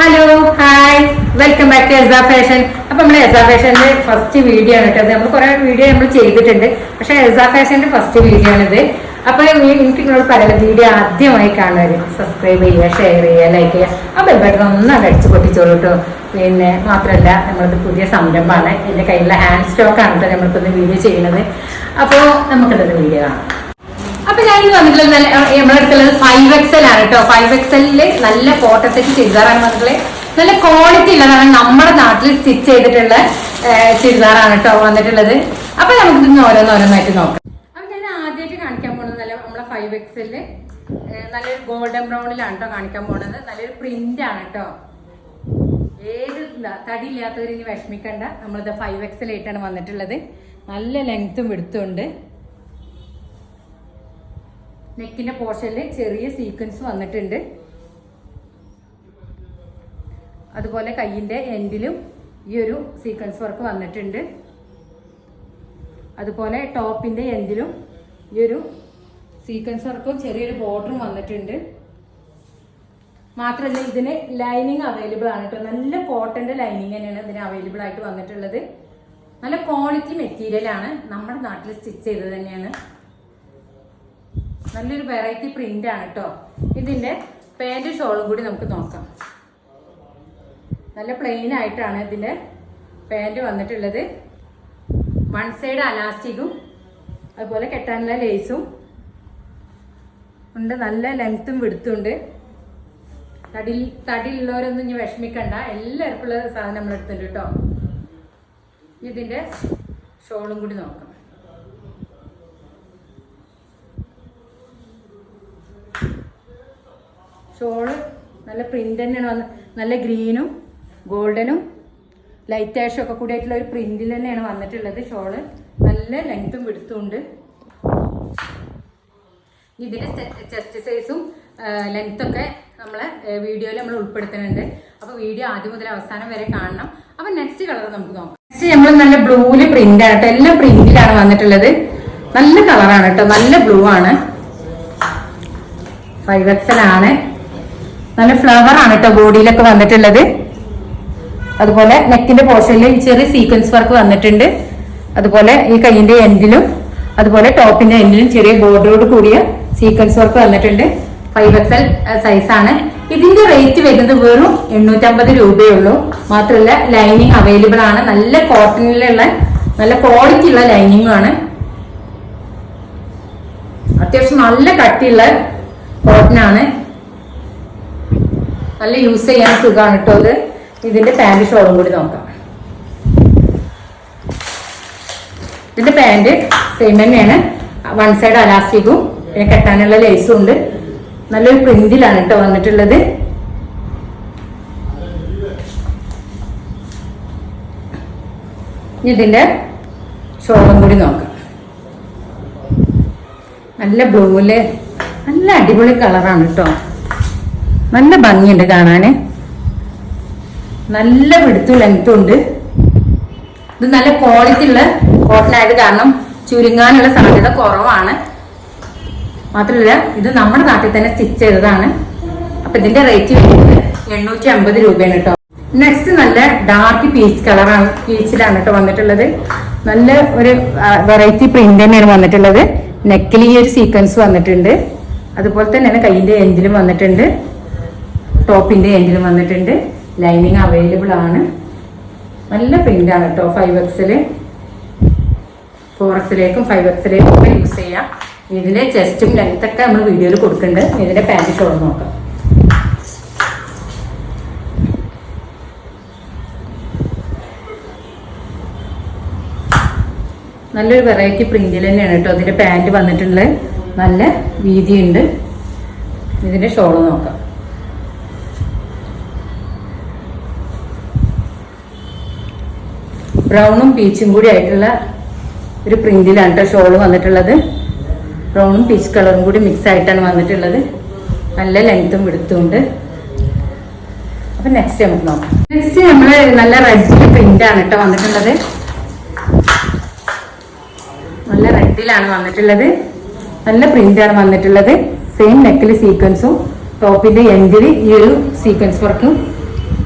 Hello hi welcome back to Esa fashion അപ്പൊ നമ്മൾ എസാ ഫാഷന്റെ first video ആണ് കേട്ടോ. നമ്മൾ കുറെ വീഡിയോ നമ്മൾ ചെയ്തിട്ടുണ്ട്. പക്ഷെ എസാ ഫാഷന്റെ ഫസ്റ്റ് വീഡിയോ ആണിത് അപ്പൊ എനിക്ക് നിങ്ങളോട് പല വീഡിയോ ആദ്യമായി കാണാൻ സബ്സ്ക്രൈബ് ചെയ്യുക ഷെയർ ചെയ്യുക ലൈക്ക് ചെയ്യുക. ആ ബെൽ ഒന്ന് അടിച്ച് പൊട്ടിച്ചോളൂ കേട്ടോ. പിന്നെ മാത്രമല്ല നമ്മളത് പുതിയ സംരംഭമാണ്. എന്റെ കയ്യിലുള്ള ഹാൻഡ് സ്റ്റോക്കാണ് കേട്ടോ നമ്മളിപ്പോൾ വീഡിയോ ചെയ്യുന്നത്. അപ്പോൾ നമുക്കിതൊരു വീഡിയോ കാണാം. അപ്പൊ ഇന്ന് വന്നിട്ടുള്ളത് നല്ല നമ്മുടെ അടുത്തുള്ളത് ഫൈവ് എക്സൽ ആണ് കേട്ടോ ഫൈവ് എക്സലിൽ നല്ല കോട്ട സെറ്റ് ചുരിദാറാണ് വന്നിട്ടുള്ളത്. നല്ല ക്വാളിറ്റി ഉള്ളതാണ് നമ്മുടെ നാട്ടിൽ സ്റ്റിച്ച് ചെയ്തിട്ടുള്ള ചുരിദാറാണ് കേട്ടോ വന്നിട്ടുള്ളത്. അപ്പൊ നമുക്ക് ഇന്ന് ഓരോന്നോരോന്നായിട്ട് നോക്കാം. അപ്പൊ ഞാൻ ആദ്യമായിട്ട് കാണിക്കാൻ പോകുന്നത് നല്ല നമ്മളെ ഫൈവ് എക്സലിൽ നല്ലൊരു ഗോൾഡൻ ബ്രൗണിലാണ് കേട്ടോ കാണിക്കാൻ പോകുന്നത് നല്ലൊരു പ്രിന്റ് ആണ് കേട്ടോ ഏത് തടി തടിയില്ലാത്തവർ ഇനി വിഷമിക്കണ്ട. നമ്മളിത് ഫൈവ് എക്സൽ ആയിട്ടാണ് വന്നിട്ടുള്ളത്. നല്ല ലെങ്ത്തും വിടുത്തും നെക്കിന്റെ പോർഷനിൽ ചെറിയ സീക്വൻസ് വന്നിട്ടുണ്ട്. അതുപോലെ കയ്യിന്റെ എൻഡിലും ഈ ഒരു സീക്വൻസ് വർക്ക് വന്നിട്ടുണ്ട്. അതുപോലെ ടോപ്പിന്റെ എൻഡിലും ഈ ഒരു സീക്വൻസ് വർക്കും ചെറിയൊരു ബോർഡറും വന്നിട്ടുണ്ട്. മാത്രമല്ല ഇതിന് ലൈനിങ് അവൈലബിൾ ആണ് കേട്ടോ നല്ല കോട്ടന്റെ ലൈനിങ് തന്നെയാണ് ഇതിന് അവൈലബിൾ ആയിട്ട് വന്നിട്ടുള്ളത്. നല്ല ക്വാളിറ്റി മെറ്റീരിയൽ ആണ്. നമ്മുടെ നാട്ടിൽ സ്റ്റിച്ച് ചെയ്തത് തന്നെയാണ്. നല്ലൊരു വെറൈറ്റി പ്രിന്റ് ആണ് കേട്ടോ ഇതിന്റെ പാന്റ് ഷോളും കൂടി നമുക്ക് നോക്കാം. നല്ല പ്ലെയിൻ ആയിട്ടാണ് ഇതിന്റെ പാന്റ് വന്നിട്ടുള്ളത്. വൺ സൈഡ് അലാസ്റ്റിക്കും അതുപോലെ കെട്ടാനുള്ള ലേസും ഉണ്ട് നല്ല ലെങ്ത്തും വിടുത്തുണ്ട് തടി തടിയുള്ളവരൊന്നും ഇനി വിഷമിക്കണ്ട. എല്ലാവർക്കും ഉള്ള സാധനം നമ്മളെടുത്തുണ്ട് കേട്ടോ ഇതിന്റെ ഷോളും കൂടി നോക്കാം. ഷോൾ നല്ല പ്രിന്റ് തന്നെയാണ് വന്നത് നല്ല ഗ്രീനും ഗോൾഡനും ലൈറ്റ് ആഷും ഒക്കെ കൂടി ആയിട്ടുള്ള ഒരു പ്രിന്റിൽ തന്നെയാണ് വന്നിട്ടുള്ളത് ഷോൾ നല്ല ലെങ്ത്തും വിടുത്തുണ്ട് ഇതിന്റെ ചെസ്റ്റ് സൈസും ലെങ്ത്തൊക്കെ നമ്മളെ വീഡിയോയിൽ നമ്മൾ ഉൾപ്പെടുത്തുന്നുണ്ട്. അപ്പോൾ വീഡിയോ ആദ്യം മുതൽ അവസാനം വരെ കാണണം. അപ്പൊ നെക്സ്റ്റ് കളർ നമുക്ക് നോക്കാം. നെക്സ്റ്റ് നമ്മൾ നല്ല ബ്ലൂവിൽ പ്രിന്റ് ആണ് കേട്ടോ. എല്ലാം പ്രിന്റിലാണ് വന്നിട്ടുള്ളത്. നല്ല കളറാണ് കേട്ടോ. നല്ല ബ്ലൂ ആണ്. ഫൈവ് എക്സൽ ആണ്. നല്ല ഫ്ലവർ ആണ് കേട്ടോ ബോഡിയിലൊക്കെ വന്നിട്ടുള്ളത്. അതുപോലെ നെക്കിന്റെ പോർഷനിൽ ചെറിയ സീക്വൻസ് വർക്ക് വന്നിട്ടുണ്ട്. അതുപോലെ ഈ കൈയിന്റെ എൻഡിലും അതുപോലെ ടോപ്പിന്റെ എൻഡിലും ചെറിയ ബോർഡറോട് കൂടിയ സീക്വൻസ് വർക്ക് വന്നിട്ടുണ്ട്. ഫൈവ് എക്സൽ സൈസ് ആണ്. ഇതിന്റെ റേറ്റ് വരുന്നത് വെറും എണ്ണൂറ്റമ്പത് രൂപയേ ഉള്ളൂ മാത്രമല്ല ലൈനിങ് അവൈലബിൾ ആണ്. നല്ല കോട്ടണിലുള്ള നല്ല ക്വാളിറ്റി ഉള്ള ലൈനിങ്ങും ആണ്. അത്യാവശ്യം നല്ല കട്ടിയുള്ള കോട്ടൺ ആണ്. നല്ല യൂസ് ചെയ്യാൻ സുഖമാണ് കേട്ടോ അത് ഇതിന്റെ പാന്റ് ഷോളും കൂടി നോക്കാം. ഇതിന്റെ പാന്റ് സെയിം തന്നെയാണ്. വൺ സൈഡ് അലാസ്റ്റിക്കും പിന്നെ കെട്ടാനുള്ള ലേസും ഉണ്ട്. നല്ലൊരു പ്രിന്റിലാണ് കേട്ടോ വന്നിട്ടുള്ളത്. ഇതിന്റെ ഷോളും കൂടി നോക്കാം. നല്ല ബ്ലൂവിൽ നല്ല അടിപൊളി കളറാണ് കേട്ടോ നല്ല ഭംഗിയുണ്ട് കാണാന്. നല്ല വെടുത്തു ലെങ്ത്തും ഉണ്ട്. ഇത് നല്ല ക്വാളിറ്റി ഉള്ള കോട്ടൺ ആയത് കാരണം ചുരുങ്ങാനുള്ള സാധ്യത കുറവാണ്. മാത്രമല്ല ഇത് നമ്മുടെ നാട്ടിൽ തന്നെ സ്റ്റിച്ച് ചെയ്തതാണ്. അപ്പൊ ഇതിന്റെ റേറ്റ് വരുന്നത് എണ്ണൂറ്റി അമ്പത് രൂപയാണ് കേട്ടോ. നെക്സ്റ്റ് നല്ല ഡാർക്ക് പീച്ച് കളറാണ് പീച്ചിലാണ് കേട്ടോ വന്നിട്ടുള്ളത്. നല്ല ഒരു വെറൈറ്റി പ്രിന്റ് തന്നെയാണ് വന്നിട്ടുള്ളത്. നെക്കിൽ ഈ ഒരു സീക്വൻസ് വന്നിട്ടുണ്ട്. അതുപോലെ തന്നെയാണ് കയ്യിന്റെ എൻഡിലും വന്നിട്ടുണ്ട്. ടോപ്പിന്റെ എൻഡിൽ വന്നിട്ടുണ്ട്. ലൈനിങ് അവൈലബിൾ ആണ്. നല്ല പ്രിന്റ് ആണ് കേട്ടോ ഫൈവ് എക്സിൽ ഫോർ എക്സിലേക്കും ഫൈവ് എക്സിലേക്കും ഒക്കെ യൂസ് ചെയ്യാം. ഇതിന്റെ ചെസ്റ്റും ലെങ്ത് ഒക്കെ നമ്മൾ വീഡിയോയിൽ കൊടുക്കുന്നുണ്ട് ഇതിന്റെ പാന്റ് ഷോൾ നോക്കാം. നല്ലൊരു വെറൈറ്റി പ്രിന്റിൽ തന്നെയാണ് കേട്ടോ ഇതിന്റെ പാന്റ് വന്നിട്ടുള്ള നല്ല വീതിയുണ്ട്. ഇതിന്റെ ഷോൾ നോക്കാം. ബ്രൗണും പീച്ചും കൂടി ആയിട്ടുള്ള ഒരു പ്രിന്റിലാണ് കേട്ടോ ഷോൾ വന്നിട്ടുള്ളത്. ബ്രൗണും പീച്ച് കളറും കൂടി മിക്സ് ആയിട്ടാണ് വന്നിട്ടുള്ളത്. നല്ല ലെങ്ത്തും വിടുത്തുണ്ട് അപ്പൊ നെക്സ്റ്റ് നമുക്ക് നോക്കാം. നെക്സ്റ്റ് നമ്മൾ നല്ല റെഡ് പ്രിന്റാണ് കേട്ടോ വന്നിട്ടുള്ളത്. നല്ല റെഡിലാണ് വന്നിട്ടുള്ളത്. നല്ല പ്രിന്റാണ് വന്നിട്ടുള്ളത്. സെയിം നെക്കിൽ സീക്വൻസും ടോപ്പിന്റെ എൻഡിൽ ഈ ഒരു സീക്വൻസ് വർക്കും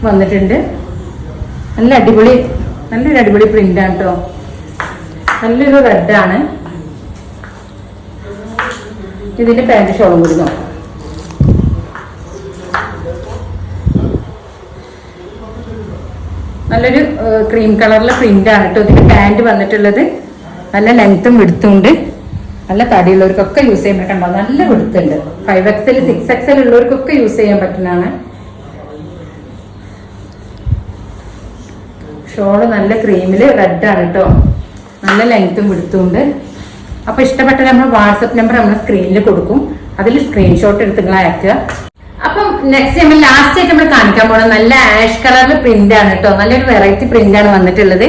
വന്നിട്ടുണ്ട്. നല്ല അടിപൊളി നല്ലൊരു അടിപൊളി പ്രിന്റാണ് കേട്ടോ നല്ലൊരു റെഡാണ് ഇതിന്റെ പാന്റ് ഷോളും കൂടി നോക്കാം നല്ലൊരു ക്രീം കളറിലെ പ്രിന്റ് ആണ് കേട്ടോ ഇതിന്റെ പാന്റ് വന്നിട്ടുള്ളത്. നല്ല ലെങ്ത്തും വിടുത്തുണ്ട് നല്ല തടിയുള്ളവർക്കൊക്കെ യൂസ് ചെയ്യാൻ പറ്റണ്ടോ നല്ല വിടുത്തുണ്ട് ഫൈവ് എക്സൽ സിക്സ് എക്സൽ ഉള്ളവർക്കൊക്കെ യൂസ് ചെയ്യാൻ പറ്റുന്നതാണ്. ഷോൾ നല്ല ക്രീമിൽ റെഡ് ആണ് കേട്ടോ നല്ല ലെങ്ത്തും വിടുത്തുണ്ട് അപ്പൊ ഇഷ്ടപ്പെട്ട നമ്മൾ വാട്സപ്പ് നമ്പർ നമ്മൾ സ്ക്രീനിൽ കൊടുക്കും. അതിൽ സ്ക്രീൻഷോട്ട് എടുത്ത് നിങ്ങൾ അയക്കുക അപ്പം നെക്സ്റ്റ് നമ്മൾ ലാസ്റ്റ് ആയിട്ട് നമ്മൾ കാണിക്കാൻ പോണത് നല്ല ആഷ് കളറിൽ പ്രിന്റ് ആണ് കേട്ടോ നല്ലൊരു വെറൈറ്റി പ്രിന്റ് ആണ് വന്നിട്ടുള്ളത്.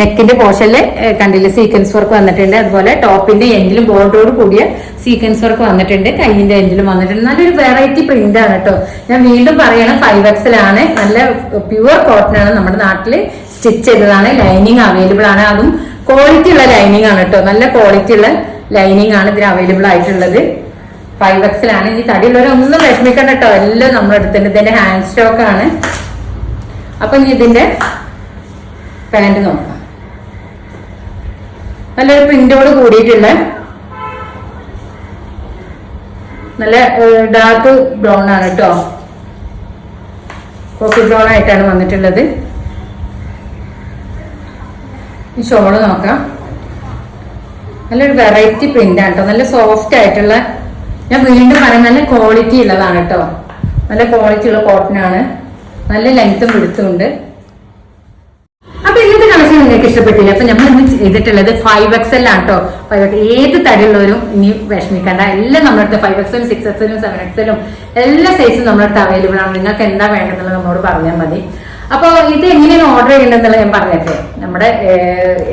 നെക്കിന്റെ പോർഷനിൽ കണ്ടില്ല? സീക്വൻസ് വർക്ക് വന്നിട്ടുണ്ട്. അതുപോലെ ടോപ്പിന്റെ എൻഡിലും ബോർഡറോട് കൂടിയ സീക്വൻസ് വർക്ക് വന്നിട്ടുണ്ട്. കൈയിന്റെ എൻഡിലും വന്നിട്ടുണ്ട്. നല്ലൊരു വെറൈറ്റി പ്രിന്റ് ആണ് കേട്ടോ ഞാൻ വീണ്ടും പറയണം ഫൈവ് എക്സിലാണ് നല്ല പ്യുവർ കോട്ടൺ ആണ് നമ്മുടെ നാട്ടിൽ സ്റ്റിച്ച് ചെയ്തതാണ്. ലൈനിങ് അവൈലബിൾ ആണ്. അതും ക്വാളിറ്റി ഉള്ള ലൈനിങ് ആണ് കേട്ടോ നല്ല ക്വാളിറ്റി ഉള്ള ലൈനിങ് ആണ് ഇതിന് അവൈലബിൾ ആയിട്ടുള്ളത്. ഫൈവ് എക്സിലാണ് ഇനി തടിയുള്ളവരൊന്നും വിഷമിക്കണ്ട കേട്ടോ എല്ലാം നമ്മുടെ അടുത്തുണ്ട് ഇതിന്റെ ഹാൻഡ് സ്റ്റോക്ക് ആണ്. അപ്പൊ ഇനി ഇതിന്റെ പാന്റ് നോക്കാം. നല്ലൊരു പ്രിന്റോട് കൂടിയിട്ടുള്ള നല്ല ഡാർക്ക് ബ്രൗൺ ആണ് കേട്ടോ കോഫി ബ്രൗൺ ആയിട്ടാണ് വന്നിട്ടുള്ളത്. ഈ ഷോൾ നോക്കാം. നല്ലൊരു വെറൈറ്റി പ്രിന്റാണ് കേട്ടോ നല്ല സോഫ്റ്റ് ആയിട്ടുള്ള ഞാൻ വീണ്ടും പറയാം നല്ല ക്വാളിറ്റി ഉള്ളതാണ് കേട്ടോ നല്ല ക്വാളിറ്റി ഉള്ള കോട്ടൺ ആണ്. നല്ല ലെങ്ത്തും പിടുത്തുണ്ട് അപ്പൊ ഇന്നത്തെ കളക്ഷൻ നിങ്ങൾക്ക് ഇഷ്ടപ്പെട്ടില്ല? അപ്പൊ നമ്മൾ ഇന്ന് ചെയ്തിട്ടുള്ളത് ഫൈവ് എക്സൽ ആണ് കേട്ടോ ഫൈവ് എക്സ് ഏത് തടിയുള്ളവരും ഇനി വിഷമിക്കേണ്ട. എല്ലാം നമ്മുടെ അടുത്ത് ഫൈവ് എക്സലും സിക്സ് എക്സലും സെവൻ എക്സലും എല്ലാ സൈസും നമ്മുടെ അടുത്ത് അവൈലബിൾ ആണ്. നിങ്ങൾക്ക് എന്താ വേണ്ടതെന്നുള്ളത് നമ്മളോട് പറഞ്ഞാൽ മതി. അപ്പോൾ ഇത് എങ്ങനെയാണ് ഓർഡർ ചെയ്യേണ്ടതെന്നുള്ളത് ഞാൻ പറഞ്ഞേക്കെ. നമ്മുടെ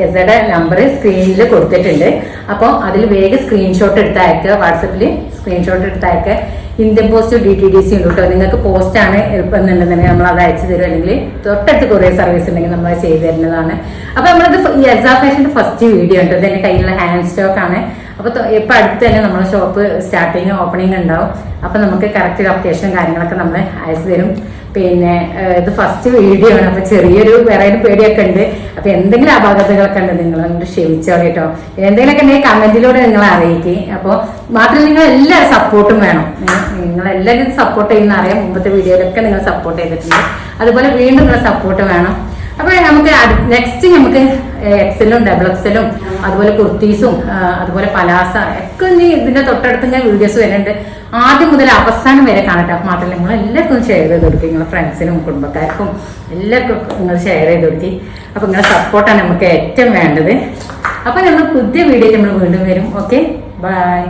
എസയുടെ നമ്പർ സ്ക്രീനിൽ കൊടുത്തിട്ടുണ്ട്. അപ്പോൾ അതിൽ വേഗം സ്ക്രീൻഷോട്ട് എടുത്ത് വാട്സപ്പിൽ സ്ക്രീൻഷോട്ട് എടുത്ത് Indian post D T D C ഉണ്ട് നിങ്ങൾക്ക് പോസ്റ്റാണ് ആണ് എളുപ്പം എന്നുണ്ടെന്നുണ്ടെങ്കിൽ നമ്മൾ അത് അയച്ചു തരും അല്ലെങ്കിൽ തൊട്ടടുത്ത് കുറേ സർവീസ് ഉണ്ടെങ്കിൽ നമ്മൾ ചെയ്തു തരുന്നതാണ്. അപ്പോൾ നമ്മളത് ഈ എസാ ഫാഷന്റെ ഫസ്റ്റ് വീഡിയോ ഉണ്ട്. ഇതെന്റെ കയ്യിലുള്ള ഹാൻഡ് സ്റ്റോക്ക് ആണ്. അപ്പോൾ ഇപ്പം അടുത്ത് തന്നെ നമ്മുടെ ഷോപ്പ് സ്റ്റാർട്ടിങ് ഓപ്പണിംഗ് ഉണ്ടാവും. അപ്പോൾ നമുക്ക് കറക്റ്റ് ലൊക്കേഷനും കാര്യങ്ങളൊക്കെ നമ്മൾ അയച്ചു തരും. പിന്നെ ഇത് ഫസ്റ്റ് വീഡിയോ ആണ്. അപ്പൊ ചെറിയൊരു വേറെ പേടിയൊക്കെ ഉണ്ട്. അപ്പൊ എന്തെങ്കിലും അപാകതകളൊക്കെ ഉണ്ട് നിങ്ങൾ അങ്ങോട്ട് ക്ഷമിച്ചോളൂ കേട്ടോ എന്തെങ്കിലുമൊക്കെ ഉണ്ടെങ്കിൽ കമന്റിലൂടെ നിങ്ങൾ അറിയിക്കും. അപ്പോൾ മാത്രം നിങ്ങൾ എല്ലാ സപ്പോർട്ടും വേണം. നിങ്ങൾ എല്ലാവരും സപ്പോർട്ട് ചെയ്യുന്ന അറിയാം. മുമ്പത്തെ വീഡിയോയിലൊക്കെ നിങ്ങൾ സപ്പോർട്ട് ചെയ്തിട്ടുണ്ട്. അതുപോലെ വീണ്ടും നിങ്ങൾ സപ്പോർട്ട് വേണം. അപ്പൊ നമുക്ക് നെക്സ്റ്റ് നമുക്ക് എക്സലും ഡബിൾ എക്സലും അതുപോലെ കുർത്തീസും അതുപോലെ പലാസ ഒക്കെ ഇനി ഇതിന്റെ തൊട്ടടുത്ത് ഞാൻ വീഡിയോസ് വരുന്നുണ്ട്. ആദ്യം മുതൽ അവസാനം വരെ കാണട്ടെ. മാത്രമല്ല നിങ്ങൾ എല്ലാവർക്കും ഷെയർ ചെയ്ത് കൊടുക്കും. നിങ്ങളുടെ ഫ്രണ്ട്സിനും കുടുംബക്കാർക്കും എല്ലാവർക്കും നിങ്ങൾ ഷെയർ ചെയ്ത് കൊടുക്കി. അപ്പൊ നിങ്ങളുടെ സപ്പോർട്ടാണ് നമുക്ക് ഏറ്റവും വേണ്ടത്. അപ്പൊ നമ്മൾ പുതിയ വീഡിയോയിൽ നമ്മൾ വീണ്ടും വരും. Okay bye